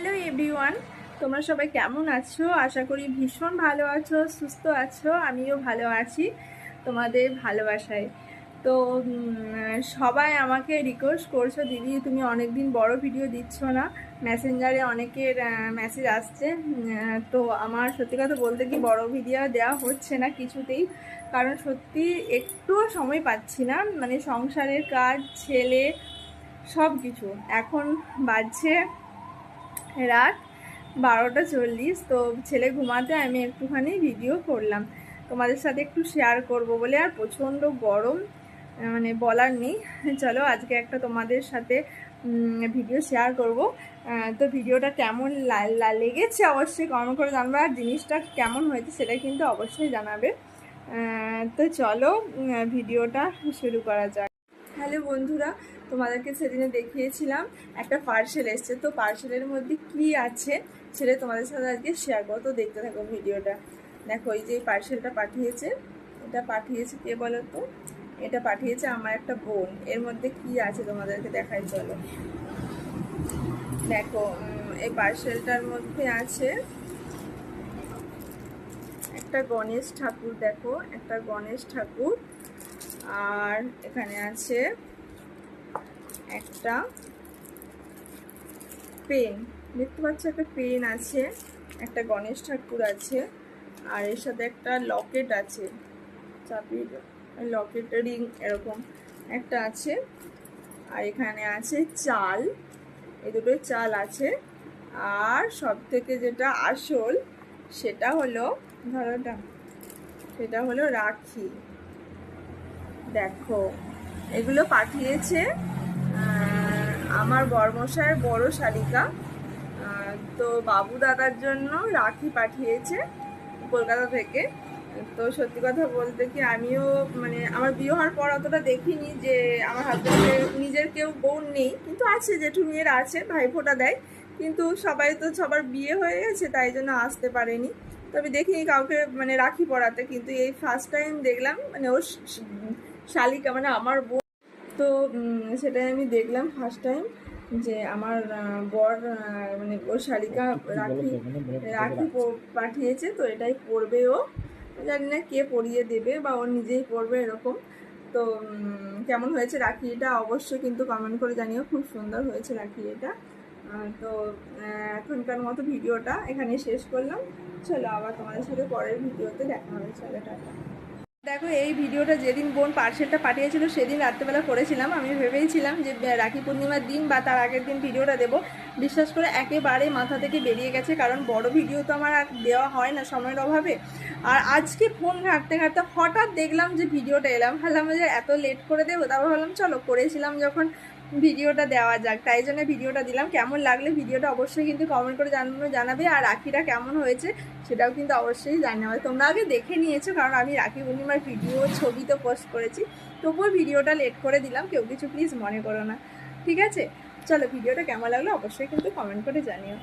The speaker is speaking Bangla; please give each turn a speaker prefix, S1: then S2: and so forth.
S1: হ্যালো এভরিওয়ান, তোমরা সবাই কেমন আছো? আশা করি ভীষণ ভালো আছো, সুস্থ আছো, আমিও ভালো আছি তোমাদের ভালোবাসায়। তো সবাই আমাকে রিকোয়েস্ট করছ, দিদি, তুমি অনেক দিন বড় ভিডিও দিচ্ছ না মেসেঞ্জারে অনেকের মেসেজ আসছে তো আমার সত্যি কথা বলতে কি বড় ভিডিও দেওয়া হচ্ছে না কিছুতেই, কারণ সত্যি একটুও সময় পাচ্ছি না মানে সংসারের কাজ, ছেলে সব কিছু এখন বাজছে রাত বারোটা চল্লিশ। তো ছেলে ঘুমাতে আমি একটুখানি ভিডিও করলাম। তোমাদের সাথে একটু শেয়ার করব বলে আর প্রচণ্ড গরম মানে বলার নেই। চলো আজকে একটা তোমাদের সাথে ভিডিও শেয়ার করব। তো ভিডিওটা কেমন লেগেছে অবশ্যই কমেন্ট করে জানবে আর জিনিসটা কেমন হয়েছে সেটা কিন্তু অবশ্যই জানাবে। তো চলো ভিডিওটা শুরু করা যাক। হ্যালো বন্ধুরা, তোমাদেরকে সেদিনে দেখিয়েছিলাম একটা পার্সেল এসছে। তো পার্সেলের মধ্যে কি আছে সেটা তোমাদের সাথে আজকে শেয়ার করো তো দেখতে থাকো ভিডিওটা। দেখো, এই যে পার্সেলটা পাঠিয়েছে, এটা পাঠিয়েছে কে বলো তো এটা পাঠিয়েছে আমার একটা বোন। এর মধ্যে কি আছে তোমাদেরকে দেখাই, চলো। দেখো এই পার্সেলটার মধ্যে আছে একটা গণেশ ঠাকুর, দেখো, একটা গণেশ ঠাকুর। আর এখানে আছে একটা পেন। দেখতে পাচ্ছ একটা পেন আছে, একটা গণেশ ঠাকুর আছে, আর এর সাথে একটা লকেট আছে। চাপির লকেট, রিং এরকম একটা আছে। আর এখানে আছে চাল, এই দুটো চাল আছে। আর সব থেকে যেটা আসল সেটা হলো ধরোটা সেটা হলো রাখি। দেখো, এগুলো পাঠিয়েছে আমার বর্মশায়ের বড় শালিকা। তো বাবু দাদার জন্য রাখি পাঠিয়েছে কলকাতা থেকে। তো সত্যি কথা বলতে কি, আমিও মানে আমার বিয়ে হওয়ার পর অতটা দেখিনি যে আমার হাজব্যান্ডের নিজের কেউ বোন নেই। কিন্তু আছে, জেঠু মেয়ের আছে, ভাইফোঁটা দেয়। কিন্তু সবাই তো সবার বিয়ে হয়ে গেছে, তাই জন্য আসতে পারেনি। তবে দেখিনি কাউকে মানে রাখি পড়াতে কিন্তু এই ফার্স্ট টাইম দেখলাম মানে ওর শালিকা মানে আমার বোন তো সেটাই আমি দেখলাম ফার্স্ট টাইম যে আমার বর মানে ওর শালিকা রাখি রাখি পাঠিয়েছে তো এটাই পরবে ও। জানি না কে পরিয়ে দেবে বা ও নিজেই পরবে এরকম। তো কেমন হয়েছে রাখি এটা অবশ্যই কিন্তু কমেন্ট করে জানিও খুব সুন্দর হয়েছে রাখি এটা। তো এখনকার মতো ভিডিওটা এখানে শেষ করলাম। চলো আবার তোমাদের সাথে পরের ভিডিওতে দেখা হবে। চলো টাটা। দেখো, এই ভিডিওটা যেদিন বোন পার্সেলটা পাঠিয়েছিল, সেদিন রাত্রেবেলা করেছিলাম। আমি ভেবেইছিলাম যে রাখি পূর্ণিমার দিন বা তার আগের দিন ভিডিওটা দেব। বিশ্বাস করে একেবারে মাথা থেকে বেরিয়ে গেছে, কারণ বড় ভিডিও তো আমার আর দেওয়া হয় না সময়ের অভাবে। আর আজকে ফোন ঘাঁটতে ঘাঁটতে হঠাৎ দেখলাম যে, ভিডিওটা এলাম। ভাবলাম যে, এত লেট করে দেবো, তারপর ভাবলাম, চলো করেছিলাম যখন। ভিডিওটা দেওয়া যাক। তাই জন্য ভিডিওটা দিলাম। কেমন লাগলে ভিডিওটা অবশ্যই কিন্তু কমেন্ট করে জানানো জানাবে। আর রাখিটা কেমন হয়েছে সেটাও কিন্তু অবশ্যই জানাবে তোমরা আগে দেখে নিয়েছো, কারণ আমি রাখি পূর্ণিমার ভিডিও ছবি তো পোস্ট করেছি। তবুও ভিডিওটা লেট করে দিলাম। কেউ কিছু প্লিজ মনে করো না। ঠিক আছে? চলো, ভিডিওটা কেমন লাগল অবশ্যই কিন্তু কমেন্ট করে জানিও।